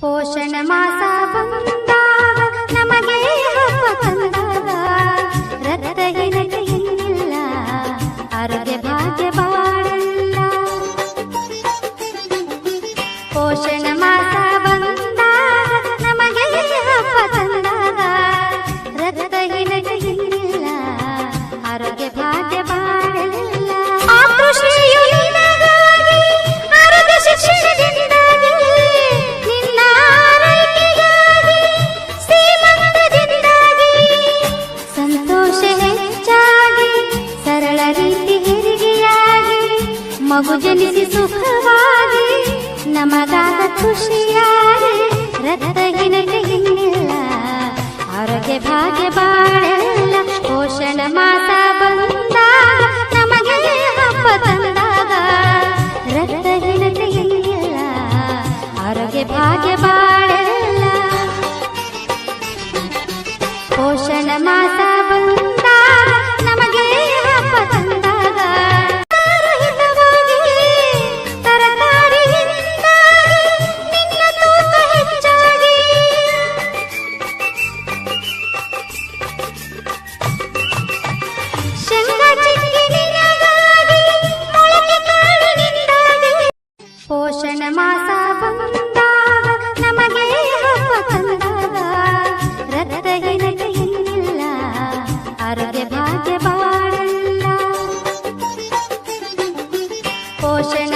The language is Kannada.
ಪೋಷಣ ಮಾಸ ಬಂದಾಗ ನಮಗೆ ಹಬ್ಬ ತಂದಾಗ ರಕ್ತಹೀನತೆ ಇಲ್ಲ ಆರೋಗ್ಯ ಭಾಗ್ಯ ಬಾಳಲ್ಲ. ಪೋಷಣ ಮಗು ಜನಿಸಿ ಸುಖವಾಗಿ ನಮಗಾದ ಖುಷಿಯಾಗಿ ರಕ್ತಹೀನತೆ ಇಲ್ಲ ಆರೋಗ್ಯ ಭಾಗ್ಯ ಬಾಳಲ್ಲ, ಪೋಷಣ ಮಾತ ಬಂದ, ನಮಗೆ ಹಬ್ಬ ತಂದಾಗ ರಕ್ತಹೀನತೆ ಇಲ್ಲ ಆರೋಗ್ಯ ಭಾಗ್ಯ ಬಾಳಲ್ಲ, ಪೋಷಣ ಮಾಸ ಪೋಷಣ ಮಾಸ ನಮಗೆ ರಕ್ತ ಹಿರಿಲ್ಲ ಆರೋಗ್ಯ ಭಾಗ್ಯ ಬಾಳಲ್ಲ. ಪೋಷಣ